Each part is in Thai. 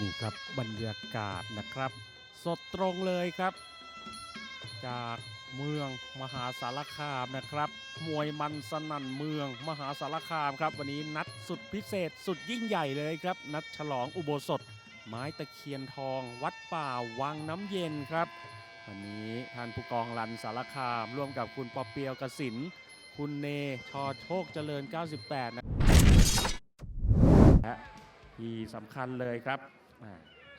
นี่ครับบรรยากาศนะครับ สดตรงเลยครับ จากเมืองมหาสารคามนะครับ มวยมันสนั่นเมืองมหาสารคามครับ วันนี้นัดสุดพิเศษสุดยิ่งใหญ่เลยครับ นัดฉลองอุโบสถ ไม้ตะเคียนทอง วัดป่าวังน้ำเย็นครับ วันนี้ท่านผู้กองรันสารคาม ร่วมกับคุณปอเปียวกสิน คุณเนชอโชคเจริญ 98 นะและที่สำคัญเลยครับ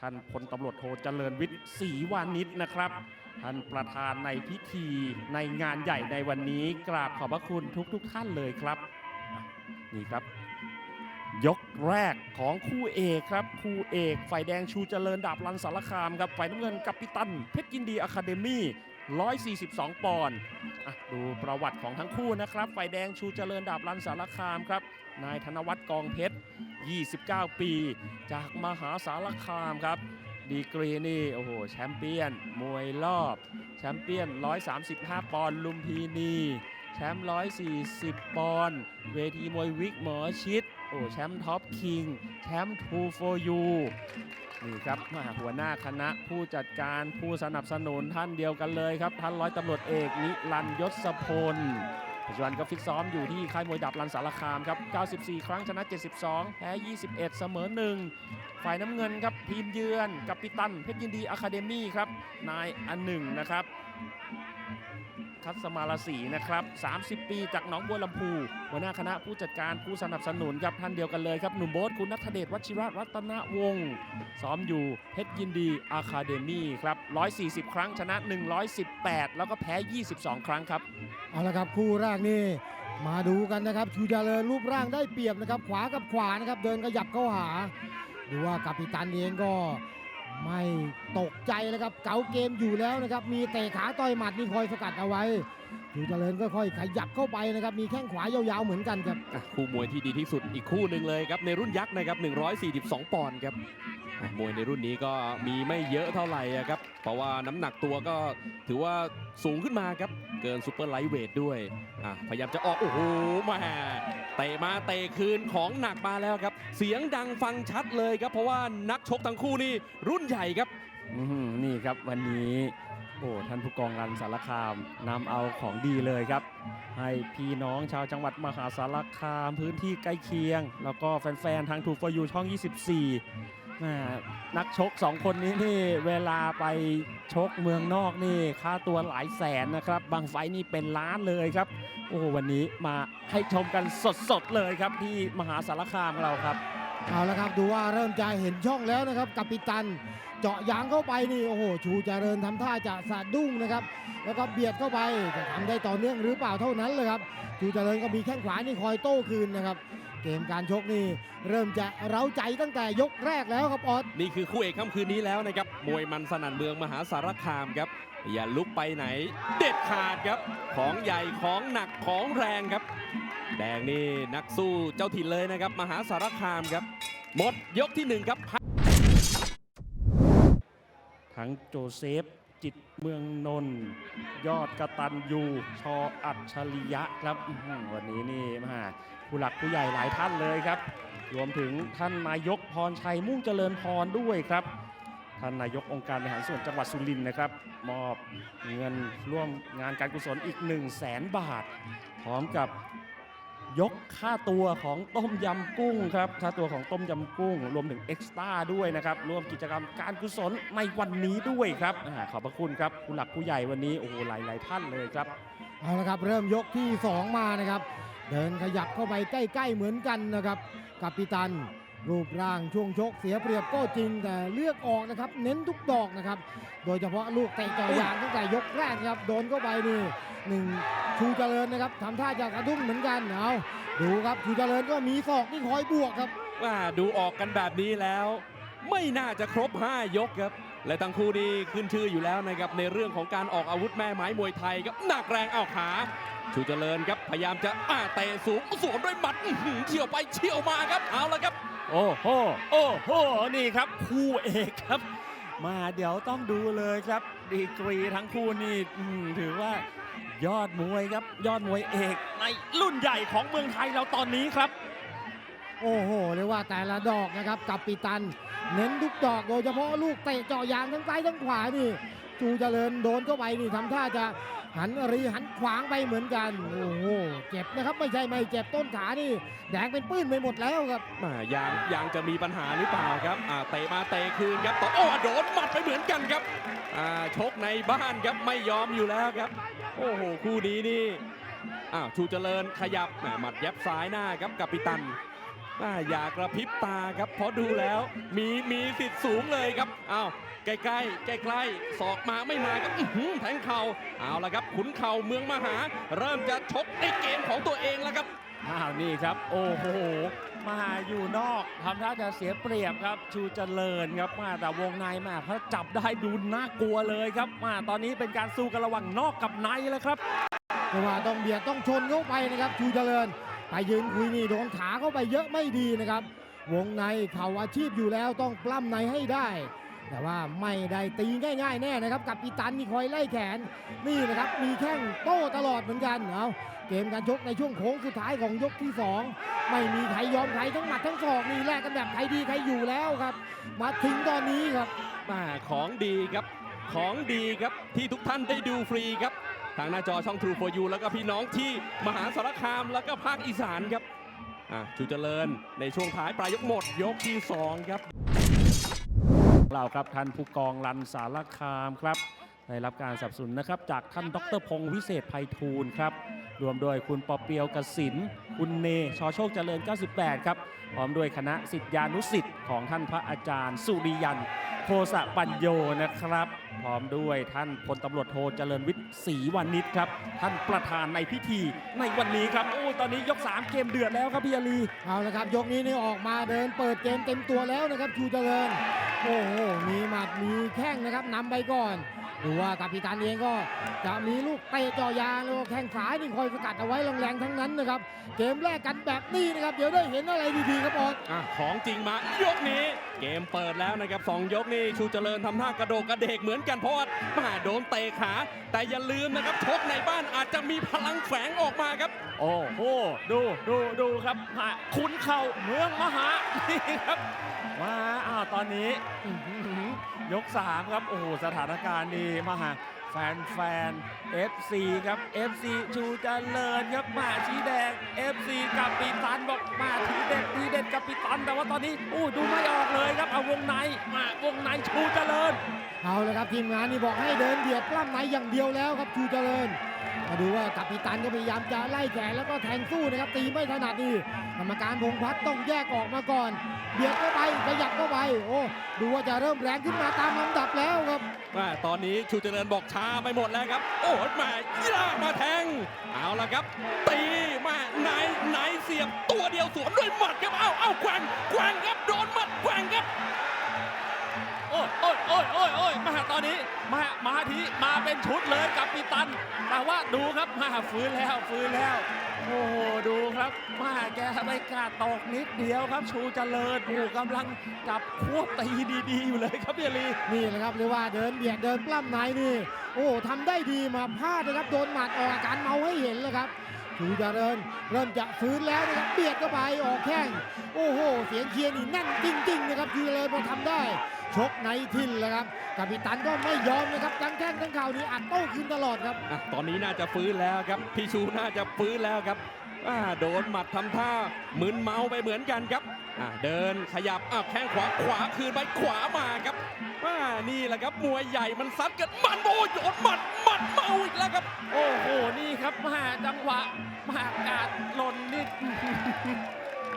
ท่านพลตำรวจโทเจริญวิทย์ศรีวานิชนะครับ ท่านประธานในพิธีในงานใหญ่ในวันนี้กราบขอบพระคุณทุกๆทท่านเลยครับ นี่ครับ ยกแรกของคู่เอกครับ คู่เอก ฝ่ายแดงชูเจริญดาบรันสารคามครับ ฝ่ายน้ำเงินกัปปิตันเพชรยินดีอะคาเดมี่ 142 ปอนด์ดูประวัติของทั้งคู่นะครับฝ่ายแดงชูเจริญดาบรันสารคามครับ นายธนวัฒน์กองเพชร 29 ปี จากมหาสารคามครับดีกรีนี่โอ้โหแชมเปี้ยน มวยรอบ แชมเปี้ยน 135 ปอนด์ลุมพินี แชมป์ 140 ปอนด์เวทีมวยวิกหมอชิด โอ้แชมป์ท็อปคิงแชมป์ทูโฟยูนี่ครับมาหัวหน้าคณะผู้จัดการผู้สนับสนุนท่านเดียวกันเลยครับท่านร้อยตำรวจเอกนิรันยศพลปัจจุบันก็ฟิตซ้อมอยู่ที่ค่ายมวยดับรันสารคามครับ 94 ครั้งชนะ 72 แพ้ 21 เสมอ 1 ฝ่ายน้ำเงินครับทีมเยือน กับปิตัน เพชรยินดีอะคาเดมี่ครับ นายอันหนึ่งนะครับ คัสมาลาสีนะครับ 30 ปีจากหนองบัวลำพูหัวหน้าคณะผู้จัดการผู้สนับสนุนครับท่านเดียวกันเลยครับ หนุ่มโบ๊ทคุณนัทเดชวัชิระรัตนวงศ์ซ้อมอยู่เพชรยินดีอะคาเดมี่ครับ 140 ครั้งชนะ 118 แล้วก็แพ้ 22 ครั้งครับ เอาละครับคู่แรกนี่มาดูกันนะครับชูเจริญรูปร่างได้เปรียบนะครับ ขวากับขวานะครับเดินขยับเข้าหาดูว่ากัปตันเองก็ ไม่ตกใจเลยครับเก๋าเกมอยู่แล้วนะครับ มีเตะขาต่อยหมัดนี่คอยสกัดเอาไว้ชูเจริญก็ค่อยๆขยับเข้าไปนะครับ มีแข้งขวายาวๆเหมือนกันครับ คู่มวยที่ดีที่สุดอีกคู่หนึ่งเลยครับ ในรุ่นยักษ์นะครับ 142 ปอนด์ครับ มวยในรุ่นนี้ก็มีไม่เยอะเท่าไหร่ครับ เพราะว่าน้ำหนักตัวก็ถือว่าสูงขึ้นมาครับ เกินซูเปอร์ไลท์เวทด้วยพยายามจะออกโอ้โหแมาเตะมาเตะคืนของหนักมาแล้วครับ เสียงดังฟังชัดเลยครับ เพราะว่านักชกทั้งคู่นี่รุ่นใหญ่ครับนี่ครับวันนี้โอ้ท่านผู้กองรันสารคามนำเอาของดีเลยครับ ให้พี่น้องชาวจังหวัดมหาสารคามพื้นที่ใกล้เคียง แล้วก็แฟนๆทางทูฟยูช่อง 24แม่ นักชก2คนนี้นี่เวลาไปชกเมืองนอกนี่ค่าตัวหลายแสนนะครับ บางไฟนี่เป็นล้านเลยครับ โอ้วันนี้มาให้ชมกันสดๆเลยครับที่มหาสารคามเราครับ เอาละครับดูว่าเริ่มจะเห็นช่องแล้วนะครับกัปตัน เจาะยางเข้าไปนี่โอ้โหชูเจริญทำท่าจะสะดุ้งนะครับ แล้วก็เบียดเข้าไปจะทำได้ต่อเนื่องหรือเปล่าเท่านั้นเลยครับชูเจริญก็มีแข้งขวานี่คอยโต้คืนนะครับ เกมการชกนี่เริ่มจะเร้าใจตั้งแต่ยกแรกแล้วครับออสนี่คือคู่เอกค่ำคืนนี้แล้วนะครับ มวยมันสนั่นเมืองมหาสารคามครับ อย่าลุกไปไหน เด็ดขาดครับ ของใหญ่ของหนักของแรงครับ แดงนี่นักสู้เจ้าถิ่นเลยนะครับ มหาสารคามครับ หมดยกที่หนึ่งครับ ทั้งโจเซฟ จิตเมืองนนท์ยอดกระตันยูชออัจฉริยะครับอื้อหือวันนี้นี่มา ผู้หลักผู้ใหญ่หลายท่านเลยครับ รวมถึงท่านนายกพรชัยมุ่งเจริญพรด้วยครับ ท่านนายกองค์การบริหารส่วนจังหวัดสุรินทร์นะครับ มอบเงินร่วมงานการกุศลอีก 1 0 0 0 0แสนบาท พร้อมกับยกค่าตัวของต้มยำกุ้งครับค่าตัวของต้มยำกุ้ง รวมถึงเอ็กซ์ต้าด้วยนะครับร่วมกิจกรรมการกุศลในวันนี้ด้วยครับอาขอบพระคุณครับผู้หลักผู้ใหญ่วันนี้โอ้โหหลายๆท่านเลยครับ เอาละครับ เริ่มยกที่ 2 มานะครับ เดินขยับเข้าไปใกล้ๆเหมือนกันนะครับกัปตัน รูปร่างช่วงชกเสียเปรียบก็จริงแต่เลือกออกนะครับ เน้นทุกดอกนะครับ โดยเฉพาะลูกเตะจ่อยางตั้งแต่ยกแรกครับโดนเข้าไปนี่หนึ่งชูเจริญนะครับทำท่าจะกระดุ้งเหมือนกันเอาดูครับชูเจริญก็มีศอกที่คอยบวกครับว่าดูออกกันแบบนี้แล้ว ไม่น่าจะครบ 5 ยกครับ และทั้งคู่นี้ขึ้นชื่ออยู่แล้วนะครับในเรื่องของการออกอาวุธแม่ไม้มวยไทยครับหนักแรงเอาขา ชูเจริญครับพยายามจะอ่าเตะสูงสวนด้วยหมัดอื้อหือเฉียวไปเฉียวมาครับเอาละครับ โอ้โหโอ้โหนี่ครับคู่เอกครับ มาเดี๋ยวต้องดูเลยครับ ดีกรีทั้งคู่นี่อืมถือว่ายอดมวยครับ ยอดมวยเอกในรุ่นใหญ่ของเมืองไทยเราตอนนี้ครับ โอ้โหเรียกว่าแต่ละดอกนะครับกับปิตัน เน้นทุกดอกโดยเฉพาะลูกเตะเจาะยางทั้งซ้ายทั้งขวานี่จูเจริญโดนเข้าไปนี่ทำท่าจะ หันรีหันขวางไปเหมือนกัน โอ้โหเจ็บนะครับไม่ใช่ไม่เจ็บต้นขานี่ แดงเป็นปื้นไปหมดแล้วครับมายางยางจะมีปัญหาหรือเปล่าครับอ่าเตะมาเตะคืนครับต่อโอ้โดนหมัดไปเหมือนกันครับอ่าชกในบ้านครับไม่ยอมอยู่แล้วครับ โอ้โหคู่นี้นี่อ้าวชูเจริญขยับแหมหมัดยับซ้ายหน้าครับกัปปิตันอ่าอย่ากระพริบตาครับเพราะดูแล้วมีมีสิทธิ์สูงเลยครับอ้าว ใกล้ๆใกล้ๆศอกมาไม่มาครับอื้อหือแทงเข่าเอาละครับขุนเข่าเมืองมหา เริ่มจะชกในเกมของตัวเองแล้วครับ อ้าวนี่ครับ โอ้โหมาอยู่นอกทำท่าจะเสียเปรียบครับ ชูเจริญครับมาแต่วงในมาพระจับได้ดูน่ากลัวเลยครับมาตอนนี้เป็นการสู้กันระหว่างนอกกับในแล้วครับ แต่ว่าต้องเบียดต้องชนเข้าไปนะครับชูเจริญไปยืนคุยนี่โดนขาเข้าไปเยอะไม่ดีนะครับ วงในเข่าอาชีพอยู่แล้วต้องปล้ำในให้ได้ แต่ว่าไม่ได้ตีง่ายๆแน่นะครับ กับปีตันนี่คอยไล่แขนนี่นะครับ มีแข้งโต้ตลอดเหมือนกันเอาเกมการชกในช่วงโค้งสุดท้ายของยกที่สองไม่มีใครยอมใครทั้งหมัดทั้งศอกนี่แลกกันแบบใครดีใครอยู่แล้วครับ มาถึงตอนนี้ครับมาของดีครับของดีครับที่ทุกท่านได้ดูฟรีครับ ทางหน้าจอช่อง True for You แล้วก็พี่น้องที่มหาสารคามแล้วก็ภาคอีสานครับอะชูเจริญในช่วงท้ายปลายยกหมดยกที่ 2 ครับ เราครับท่านผู้กองรันสารคามครับ ได้รับการสนับสนุนนะครับ จากท่านดรพงศ์วิเศษไพฑูรย์ครับ รวมโดยคุณปอเปียวกสิน คุณเนชอโชคเจริญ 98 ครับ พร้อมด้วยคณะสิทธิานุสิทธิ์ของท่านพระอาจารย์ สุริยันโคสะปัญโยนะครับ พร้อมด้วยท่านพลตำรวจโทเจริญวิทย์ศรีวานิชครับ ท่านประธานในพิธีในวันนี้ครับโอ้ตอนนี้ยก 3 เกมเดือดแล้วครับพี่อาลีเอาละครับ ยกนี้นี่ออกมาเดินเปิดเกมเต็มตัวแล้วนะครับชูเจริญ โอ้โหมีหมัดมีแข้งนะครับนำไปก่อน ดูว่ากัปตันเองก็จะมีลูกเตะเจ่อยางแล้วก็แข้งซ้ายนี่คอยสกัดเอาไว้แรงๆทั้งนั้นนะครับ เกมแรกกันแบบนี้นะครับ เดี๋ยวได้เห็นอะไรดีๆครับออสอะของจริงมายกนี้ เกมเปิดแล้วนะครับสองยกนี่ชูเจริญทำท่ากระโดกกระเดกเหมือนกันเพราะว่ามาโดนเตะขา แต่อย่าลืมนะครับชกในบ้านอาจจะมีพลังแฝงออกมาครับ โอ้โหดูดูดูครับมาขุนเข่าเมืองมหานี่ครับ มาอ้าวตอนนี้อื้อหือยก 3 ครับ โอ้โห สถานการณ์ดีมหาแฟนแฟน FC ครับ FC ชูเจริญครับมาชีแดง FC กับปีตันบอกมาทีเด็ดทีเด็ดกับปีตัน แต่ว่าตอนนี้อู้ดูไม่ออกเลยครับเอาวงในมาวงในชูเจริญ เอาเลยครับทีมงานนี่บอกให้เดินเบียดปล้ำในอย่างเดียวแล้วครับชูเจริญ มาดูว่ากัปตันก็พยายามจะไล่แขนแล้วก็แทงสู้นะครับตีไม่ถนัดนี่กรรมการพงพัฒน์ต้องแยกออกมาก่อนเบียดเข้าไปขยับเข้าไปโอ้ดูว่าจะเริ่มแรงขึ้นมาตามลำดับแล้วครับว่าตอนนี้ชูเจริญบอกช้าไปหมดแล้วครับ โอ้ยมายีรามาแทง เอาละครับ ตีมาไหนไหนเสียบตัวเดียวสวนด้วยหมัดครับ เอาเอาแกว่งแกว่งครับโดนหมัดแกว่งครับ โอ้ยโอ้ยโอ้ยโอ้ยโอ้ยมาตอนนี้มา มาทีมาเป็นชุดเลยกับปีตัน แต่ว่าดูครับมาฟื้นแล้วฟื้นแล้ว โอ้โหดูครับ มาแกไม่กล้าตกนิดเดียวครับ ชูเจริญโอ้โหกำลังจับควบตีดีๆอยู่เลยครับพี่อาลีนี่แหละครับเรียกว่าเดินเบียดเดินปล้ำในนี่โอ้ทำได้ดีมาพลาดนะครับโดนหมัดออกอาการเมาให้เห็นเลยครับชูเจริญเริ่มจะฟื้นแล้วนะครับเบียดเข้าไปออกแข้งโอ้โห เสียงเชียร์นี่แน่นจริงๆนะครับชูเจริญพอทำได้ ชกในทินแล้วครับกัปตันก็ไม่ยอมนะครับทั้งแข้งทั้งเข่านี่อัดโต้คืนตลอดครับอะตอนนี้น่าจะฟื้นแล้วครับพี่ชูน่าจะฟื้นแล้วครับอ่าโดนหมัดทำท่ามึนเมาไปเหมือนกันครับอ่าเดินขยับอ่าแข้งขวาขวาคืนไปขวามาครับอ่านี่แหละครับมวยใหญ่มันซัดกันมันโอ้ยโดนหมัดหมัดเมาอีกแล้วครับ โอ้โห นี่ครับมาจังหวะมากาดหล่นนิด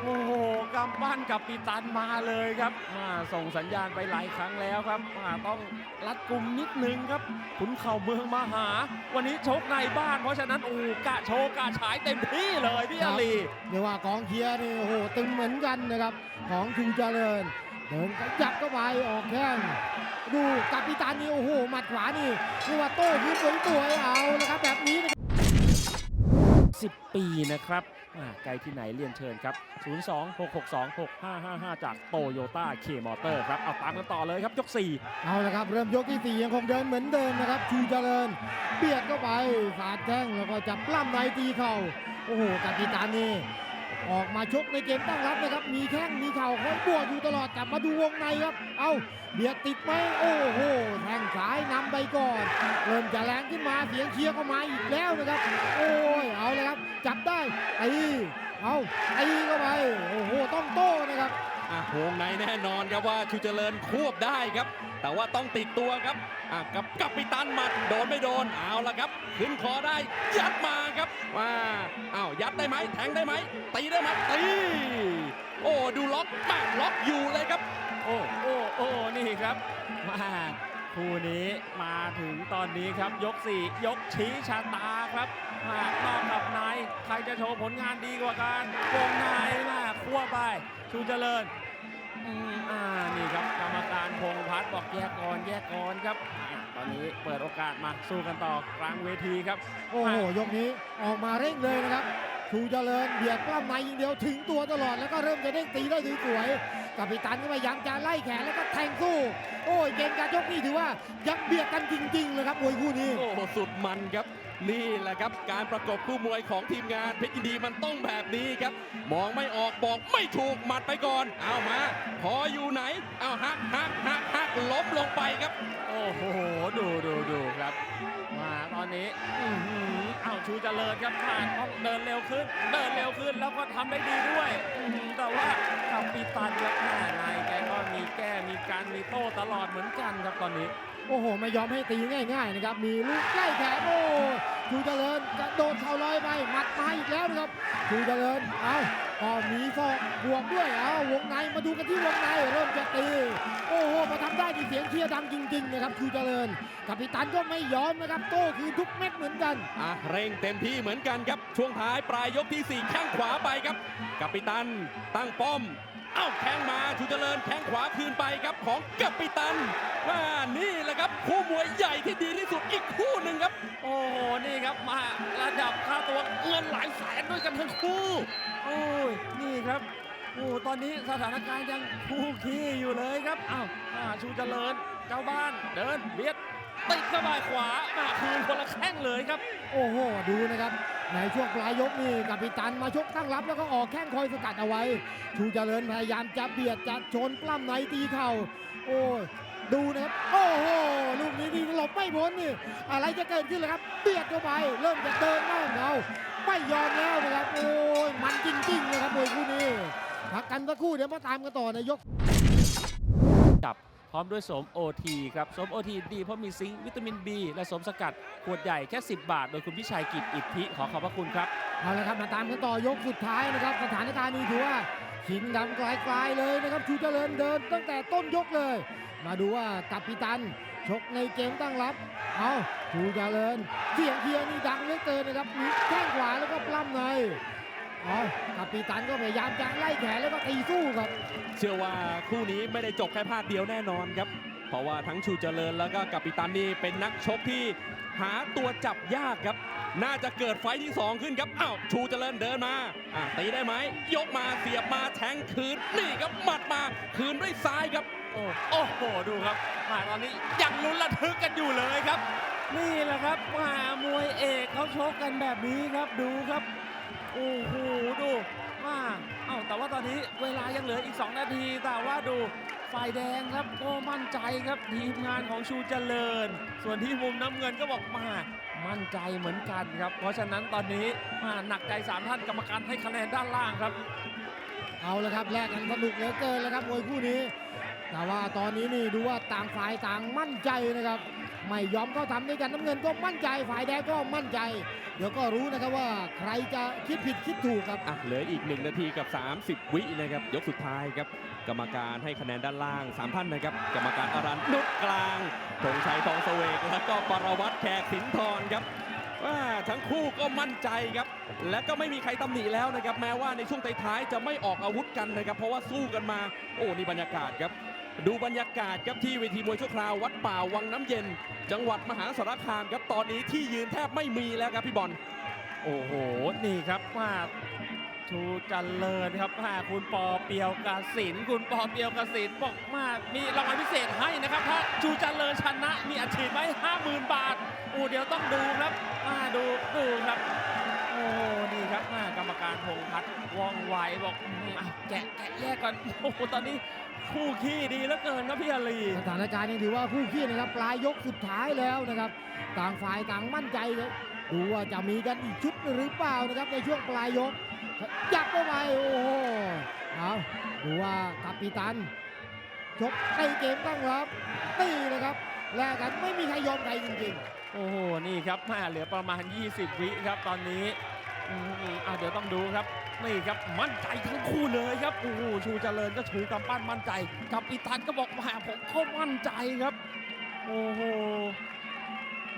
โอ้โหกำปั้นกับปีตันมาเลยครับมาส่งสัญญาณไปหลายครั้งแล้วครับมาต้องรัดกุมนิดนึงครับขุนเข่าเมืองมาหา วันนี้ชกในบ้าน เพราะฉะนั้นโอ้กะโชว์กะฉายเต็มที่เลยพี่อาลีเรียกว่ากองเชียร์นี่โอ้โหตึงเหมือนกันนะครับของชูเจริญเดินขยับเข้าไปออกแข้งดูกัปตันนี่โอ้โหหมัดขวานี่เรียกว่าโต้คืนสวยๆเอาละครับแบบนี้นะครับ 10 ปีนะครับไกลที่ไหนเรียนเชิญครับ 02-662-6555 จากโตโยต้าเคมอเตอร์ครับ เอาตามกันต่อเลยครับยก 4 เอาละครับ เริ่มยกที่สี่ยังคงเดินเหมือนเดิมนะครับชูเจริญ เบียดเข้าไปสาดแข้งแล้วก็จับล้ำในตีเข่าโอ้โหกัปตันนี่ ออกมาชกในเกมตั้งรับนะครับ มีแข้งมีเข่าคอยบวกอยู่ตลอดกลับมาดูวงในครับ เอาเบียดติดไหมโอ้โหแทงซ้ายนำไปก่อน เริ่มจะแรงขึ้นมาเสียงเชียร์ก็มาอีกแล้วนะครับ โอ้ยเอาเลยครับ จับได้ตีเอาตีเข้าไปโอ้โหต้องโต้นะครับ อะวงในแน่นอนครับว่าชูเจริญควบได้ครับ แต่ว่าต้องติดตัวครับอะกับกัปปิตันหมัดโดนไม่โดนเอาละครับ ขึ้นคอได้ ยัดมาครับว่าอ้าวยัดได้ไหมแทงได้ไหมตีได้ไหมตีโอ้ดูล็อกแม่งล็อกอยู่เลยครับ โอ้โอ้โอ้นี่ครับมาคู่นี้มาถึงตอนนี้ครับยก 4 ยกชี้ชะตาครับมานอกกับในใครจะโชว์ผลงานดีกว่ากันวงในมาคั่วไป ชูเจริญอืมอ่านี่ครับกรรมการพงษ์พัฒน์บอกแยกก่อนแยกก่อนครับอ่าตอนนี้เปิดโอกาสมาสู้กันต่อกลางเวทีครับ โอ้โหยกนี้ออกมาเร่งเลยนะครับชูเจริญเบียดกล้ามในอย่างเดียวถึงตัวตลอดแล้วก็เริ่มจะเด้งตีได้สวยๆกัปตันก็พยายามจะไล่แขนแล้วก็แทงสู้ โอ้ยเกมการยกนี่ถือว่ายังเบียดกันจริงๆเลยครับมวยคู่นี้ โอ้โหสุดมันครับ นี่แหละครับการประกบคู่มวยของทีมงานเพชรยินดีมันต้องแบบนี้ครับ มองไม่ออกบอกไม่ถูกหมัดไปก่อน เอามา พออยู่ไหน เอาหักหักหักหักล้มลงไปครับ โอ้โห ดูดูดูครับ มาตอนนี้อื้อหืออ้าวชูเจริญครับผ่านต้องเดินเร็วขึ้น เดินเร็วขึ้นแล้วก็ทำได้ดีด้วยอื้อหือแต่ว่ากับปีตันครับแม่นายแกก็มีแก้มีการมีโต้ตลอดเหมือนกันครับตอนนี้ โอ้โห ไม่ยอมให้ตีง่าย ๆ นะครับ มีลูกใกล้แขนโอ้ชูเจริญจะโดนเข่าลอยไปหมัดมาอีกแล้วนะครับชูเจริญเอาก็มีศอกบวกด้วยเอาวงในมาดูกันที่วงในเริ่มจะตีโอ้โหพอทำได้ที่เสียงเชียร์ดังจริงๆนะครับชูเจริญกัปตันก็ไม่ยอมนะครับโต้คืนทุกเม็ดเหมือนกันอะเร่งเต็มที่เหมือนกันครับช่วงท้ายปลายยกที่4แข้งขวาไปครับกัปปิตันตั้งป้อม เอ้าแข้งมาชูเจริญแข้งขวาคืนไปครับของกัปปิตันว่านี่แหละครับคู่มวยใหญ่ที่ดีที่สุดอีกคู่หนึ่งครับ โอ้โหนี่ครับมาระดับค่าตัวเงินหลายแสนด้วยกันทั้งคู่โอ้ยนี่ครับโอ้ตอนนี้สถานการณ์ยังคู่ขี้อยู่เลยครับอ้าวอ่าชูเจริญเจ้าบ้านเดินเบียด ติดเข้าไปขวามาคืนคนละแข้งเลยครับ โอ้โห ดูนะครับในช่วงปลายยกนี่กัปตันมาชกตั้งรับแล้วก็ออกแข้งคอยสกัดเอาไว้ ชูเจริญพยายามจะเบียดจะชนปล้ำในตีเข่า โอ้ยดูนะครับ โอ้โห ลูกนี้นี่หลบไม่พ้นนี่ อะไรจะเกิดขึ้นเลยครับ เบียดเข้าไป เริ่มจะเดินหน้าเงาไม่ยอมแล้วนะครับ โอ้ย มันจริงๆนะครับมวยคู่นี้ พักกันสักครู่เดี๋ยวมาตามกันต่อในยก จับ พร้อมด้วยสมโอทีครับสมโอทีดีเพราะมีซิงค์วิตามิน B และสมสกัดขวดใหญ่แค่ 10 บาท โดยคุณพิชัยกิจอิทธิขอขอบพระคุณครับ เอาละครับมาตามกันต่อยกสุดท้ายนะครับ สถานการณ์นี้ถือว่าชิงดำไกลๆเลยนะครับชูเจริญเดินตั้งแต่ต้นยกเลย มาดูว่ากัปปิตัน ชกในเกมตั้งรับ เอาชูเจริญเสียงเทียร์นี่ดังเหลือเกินนะครับมีแข้งขวาแล้วก็ปล้ำในเอา กัปปิตันก็พยายามจะไล่แขนแล้วก็ตีสู้ครับ เชื่อว่าคู่นี้ไม่ได้จบแค่ภาคเดียวแน่นอนครับ เพราะว่าทั้งชูเจริญแล้วก็กัปปิตันนี่เป็นนักชกที่หาตัวจับยากครับ น่าจะเกิดไฟท์ที่ 2 ขึ้นครับ อ้าว ชูเจริญเดินมาอะตีได้ไหม ยกมาเสียบมาแทงคืน นี่ครับหมัดมาคืนด้วยซ้ายครับ โอ้โอ้โหดูครับมาตอนนี้ยังลุ้นระทึกกันอยู่เลยครับ นี่แหละครับมามวยเอกเขาชกกันแบบนี้ครับ ดูครับ โอ้โหดูมาเอ้าแต่ว่าตอนนี้เวลายังเหลืออีก 2 นาที แต่ว่าดูฝ่ายแดงครับก็มั่นใจครับทีมงานของชูเจริญ ส่วนที่มุมน้ำเงินก็บอกมามั่นใจเหมือนกันครับ เพราะฉะนั้นตอนนี้มาหนักใจสามท่านกรรมการให้คะแนนด้านล่างครับ เอาละครับแลกกันสนุกเหลือเกินแล้วครับมวยคู่นี้ แต่ว่าตอนนี้นี่ดูว่าต่างฝ่ายต่างมั่นใจนะครับ ไม่ยอมเข้าทำด้วยกันน้ำเงินก็มั่นใจฝ่ายแดงก็มั่นใจ เดี๋ยวก็รู้นะครับว่าใครจะคิดผิดคิดถูกครับอะเหลืออีก 1 นาทีกับ 30 วินะครับ ยกสุดท้ายครับ กรรมการให้คะแนนด้านล่าง 3 ท่านนะครับ กรรมการอรันนุชกลางธงชัยทองเสวกแล้วก็ปรวัตแขกสินทรครับว่าทั้งคู่ก็มั่นใจครับ และก็ไม่มีใครตำหนิแล้วนะครับ แม้ว่าในช่วงท้ายๆจะไม่ออกอาวุธกันนะครับ เพราะว่าสู้กันมา โอ้นี่บรรยากาศครับ ดูบรรยากาศครับที่เวทีมวยชั่วคราววัดป่าวังน้ำเย็น จังหวัดมหาสารคามครับตอนนี้ที่ยืนแทบไม่มีแล้วครับพี่บอลโอ้โหนี่ครับว่าชูจันเจริญครับว่าคุณปอเปียวกสิน คุณปอเปียวกสินบอกมามีรางวัลพิเศษให้นะครับถ้าชูจันเจริญชนะมีอัดฉีดไว้ห้าหมื่นบาทอ้เดี๋ยวต้องดูครับมาดูดูครับโอ้โอ้โห ว่องไวบอกอืมอะแกะแกะแยกก่อนโอ้โหตอนนี้คู่ขี้ดีเหลือเกินครับพี่อาลีสถานการณ์ยังถือว่าคู่ขี้นะครับ ปลายยกสุดท้ายแล้วนะครับ ต่างฝ่ายต่างมั่นใจเลยดูว่าจะมีกันอีกชุดหรือเปล่านะครับ ในช่วงปลายยกยับเข้าไปโอ้โหเอาดูว่ากัปปิตันชกในเกมตั้งรับตีนะครับแลกกันไม่มีใครยอมใครจริงโอ้โห นี่ครับแม่เหลือประมาณ 20 วิครับตอนนี้ อืมอะเดี๋ยวต้องดูครับนี่ครับมั่นใจทั้งคู่เลยครับโอ้โหชูเจริญก็ชูกำปั้นมั่นใจกับอีตันก็บอกว่าผมก็มั่นใจครับโอ้โห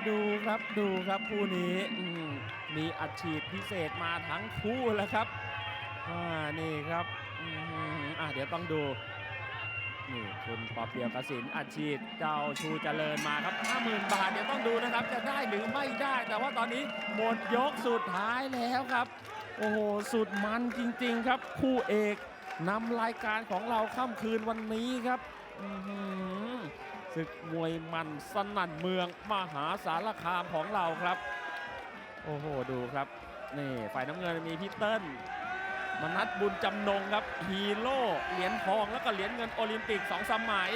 ดูครับดูครับคู่นี้อืมีอัดฉีดพิเศษมาทั้งคู่แล้วครับอ่านี่ครับอืมอะเดี๋ยวต้องดู นี่คุณปอเปียวกสินอัดฉีดเจ้าชูเจริญมาครับ 50,000 บาทเดี๋ยวต้องดูนะครับ จะได้หรือไม่ได้ แต่ว่าตอนนี้หมดยกสุดท้ายแล้วครับ โอ้โห สุดมันจริง ๆ ครับ คู่เอกนำรายการของเราค่ำคืนวันนี้ครับอื้อหือศึกมวยมันสนั่นเมืองมหาสารคามของเราครับ โอ้โห ดูครับ นี่ฝ่ายน้ำเงินมีพี่เติ้ล มนัดบุญจำนงครับฮีโร่เหรียญทองแล้วก็เหรียญเงินโอลิมปิกสองสมัย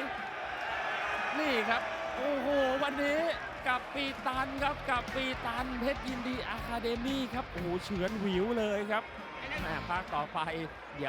นี่ครับ โอ้โห วันนี้กับปีตันครับกับปีตันเพชรยินดีอะคาเดมี่ครับ โอ้โหเฉือนหวิวเลยครับภาคต่อไปเดี๋ยว